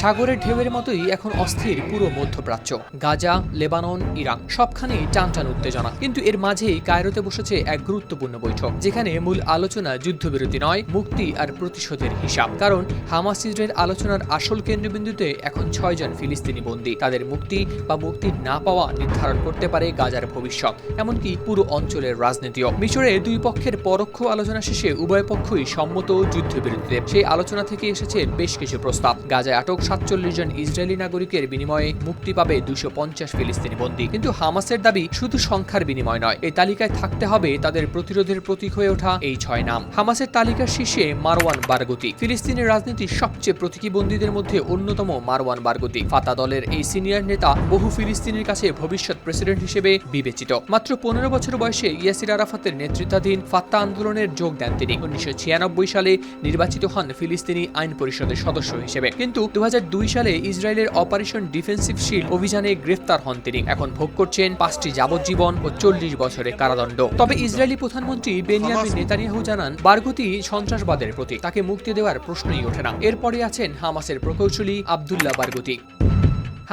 সাগরের ঢেউয়ের মতোই এখন অস্থির পুরো মধ্যপ্রাচ্য। গাজা, লেবানন, ইরান, সবখানেই টানটান উত্তেজনা। কিন্তু এর মাঝেই কায়রোতে বসেছে এক গুরুত্বপূর্ণ বৈঠক, যেখানে মূল আলোচনা যুদ্ধবিরতি নয়, মুক্তি আর প্রতিশোধের হিসাব। কারণ হামাস ইসরায়েল আলোচনার আসল কেন্দ্রবিন্দুতে এখন ছয়জন ফিলিস্তিনি বন্দী। তাদের মুক্তি বা মুক্তি না পাওয়া নির্ধারণ করতে পারে গাজার ভবিষ্যৎ, এমনকি পুরো অঞ্চলের রাজনীতিও। মিশরে দুই পক্ষের পরোক্ষ আলোচনা শেষে উভয় পক্ষই সম্মত যুদ্ধবিরতিতে। সেই আলোচনা থেকে এসেছে বেশ কিছু প্রস্তাব। গাজায় আটক সাতচল্লিশ জন ইসরায়েলি নাগরিকের বিনিময়ে মুক্তি পাবে দুশো পঞ্চাশ ফিলিস্তিনি বন্দী। কিন্তু হামাসের দাবি শুধু সংখ্যার বিনিময় নয় এই তালিকায় থাকতে হবে তাদের প্রতিরোধের প্রতীক হয়ে ওঠা এই ছয় নাম। হামাসের তালিকার শীর্ষে মারওয়ান বারগতি। ফিলিস্তিনের রাজনীতির সবচেয়ে প্রতীকীবন্দীদের মধ্যে অন্যতম মারওয়ান বারগতি। ফাতা দলের এই সিনিয়র নেতা বহু ফিলিস্তিনির কাছে ভবিষ্যৎ প্রেসিডেন্ট হিসেবে বিবেচিত। মাত্র পনেরো বছর বয়সে ইয়াসির আরাফাতের নেতৃত্বাধীন ফাত্তা আন্দোলনের যোগ দেন তিনি। উনিশশো ছিয়ানব্বই সালে নির্বাচিত হন ফিলিস্তিনি আইন পরিষদের সদস্য হিসেবে। কিন্তু দু হাজার সালে ইসরায়েলের অপারেশন ডিফেন্সিভ শিল্ড অভিযানে গ্রেফতার হন তিনি। এখন ভোগ করছেন পাঁচটি যাবজ্জীবন ও চল্লিশ বছরের কারাদণ্ড। তবে ইসরায়েলি প্রধানমন্ত্রী বেনিয়ামিন নেতানিয়াহু জানান বারগতি সন্ত্রাসবাদের প্রতি তাকে মুক্তি দেওয়ার প্রশ্নই ওঠে না। এরপরে আছেন হামাসের প্রকৌশলী আবদুল্লাহ বারগতি।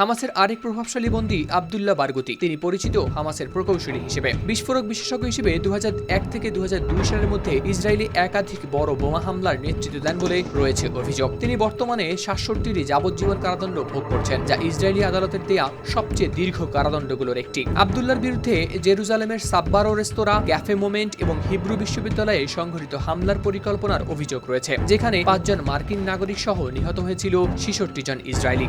হামাসের আরেক প্রভাবশালী বন্দী আবদুল্লাহ বারগতি। তিনি পরিচিত হামাসের প্রকৌশলী হিসেবে। বিস্ফোরক বিশেষজ্ঞ হিসেবে দু এক থেকে দুহাজার দুই সালের মধ্যে ইসরায়েলি একাধিক বড় বোমা হামলার নেতৃত্ব দেন বলে রয়েছে অভিযোগ। তিনি বর্তমানে সাতষট্টিটি যাবজ্জীবন কারাদণ্ড ভোগ করছেন, যা ইসরায়েলি আদালতের দেয়া সবচেয়ে দীর্ঘ কারাদণ্ডগুলোর একটি। আবদুল্লার বিরুদ্ধে জেরুজালেমের সাব্বারো রেস্তোরাঁ, ক্যাফে মোমেন্ট এবং হিব্রু বিশ্ববিদ্যালয়ে সংঘটিত হামলার পরিকল্পনার অভিযোগ রয়েছে, যেখানে পাঁচজন মার্কিন নাগরিক সহ নিহত হয়েছিল ছেষট্টি জন ইসরায়েলি।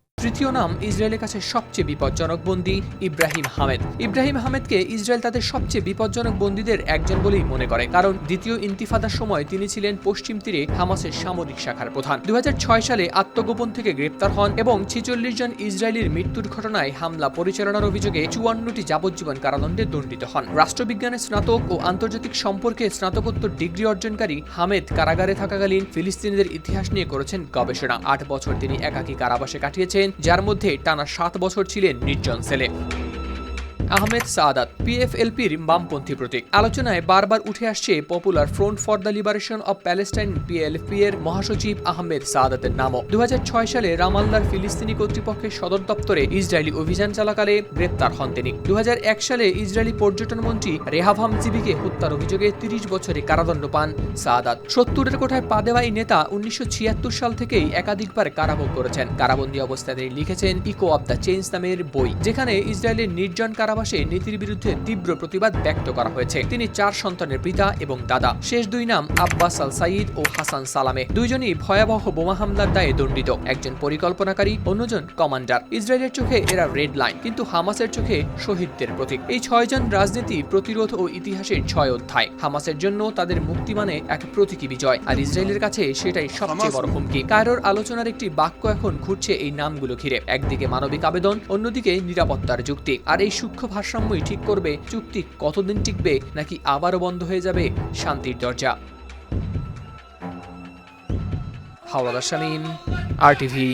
তৃতীয় নাম ইসরায়েলের কাছে সবচেয়ে বিপজ্জনক বন্দী ইব্রাহিম হামেদ। ইব্রাহিম হামেদকে ইসরায়েল তাদের সবচেয়ে বিপজ্জনক বন্দীদের একজন বলেই মনে করে। কারণ দ্বিতীয় ইন্তিফাদার সময় তিনি ছিলেন পশ্চিম তীরে হামাসের সামরিক শাখার প্রধান। দু হাজার ছয় সালে আত্মগোপন থেকে গ্রেপ্তার হন এবং ছেচল্লিশ জন ইসরায়েলির মৃত্যুর ঘটনায় হামলা পরিচালনার অভিযোগে চুয়ান্নটি যাবজ্জীবন কারাদণ্ডে দণ্ডিত হন। রাষ্ট্রবিজ্ঞানে স্নাতক ও আন্তর্জাতিক সম্পর্কে স্নাতকোত্তর ডিগ্রি অর্জনকারী হামেদ কারাগারে থাকাকালীন ফিলিস্তিনিদের ইতিহাস নিয়ে করেছেন গবেষণা। আট বছর তিনি একাকী কারাবাসে কাটিয়েছেন। যার মধ্যে টানা সাত বছর ছিলেন নির্জন সেলে। আহমেদ সাদাত পিএফএলপির বামপন্থী প্রতীক। আলোচনায় বারবার উঠে আসছে popular front for the liberation of Palestine PLP এর মহাসচিব আহমেদ সাদাতের নামও। দু সালে রামাল্লার ফিলিস্তিনি কর্তৃপক্ষের সদর দপ্তরে ইসরায়েলি অভিযান চলাকালে গ্রেপ্তার হন তিনি। দুহাজার এক সালে ইসরায়েলি পর্যটন মন্ত্রী রেহাভাম জিবিকে হত্যার অভিযোগে তিরিশ বছরে কারাদণ্ড পান সাদাত। সত্তরের কোঠায় পা দেওয়া এই নেতা উনিশশো ছিয়াত্তর সাল থেকেই একাধিকবার কারাভোগ করেছেন। কারাবন্দী অবস্থায় লিখেছেন, ইকো অব দ্য চেঞ্জ নামের বই, যেখানে ইসরায়েলের নির্জন কারাবাসে নীতির বিরুদ্ধে তীব্র প্রতিবাদ ব্যক্ত করা হয়েছে। তিনি চার সন্তানের পিতা এবং দাদা। শেষ দুই নাম আব্বাস আল সাইদ ও হাসান সালামে। দুইজনই ভয়াবহ বোমা হামলার দায়ে দণ্ডিত। একজন পরিকল্পনাকারী, অন্যজন কমান্ডার। ইসরায়েলের চোখে এরা রেড লাইন, কিন্তু হামাসের চোখে শহীদদের প্রতীক। এই ছয়জন রাজনীতি, প্রতিরোধ ও ইতিহাসের ছয় অধ্যায়। হামাসের জন্য তাদের মুক্তি মানে এক প্রতীকী বিজয়। আর ইসরায়েলের কাছে সেটাই সবচেয়ে বড় হুমকি। কায়রোর আলোচনার একটি বাক্য এখন ঘুরছে এই নামগুলো ঘিরে। একদিকে মানবিক আবেদন, অন্যদিকে নিরাপত্তার যুক্তি। আর এই সূক্ষ্ম ভারসাম্যই ঠিক করবে, চুক্তি কতদিন টিকবে, নাকি আবারও বন্ধ হয়ে যাবে, শান্তির দরজা। হাওয়া শামীম, আর টিভি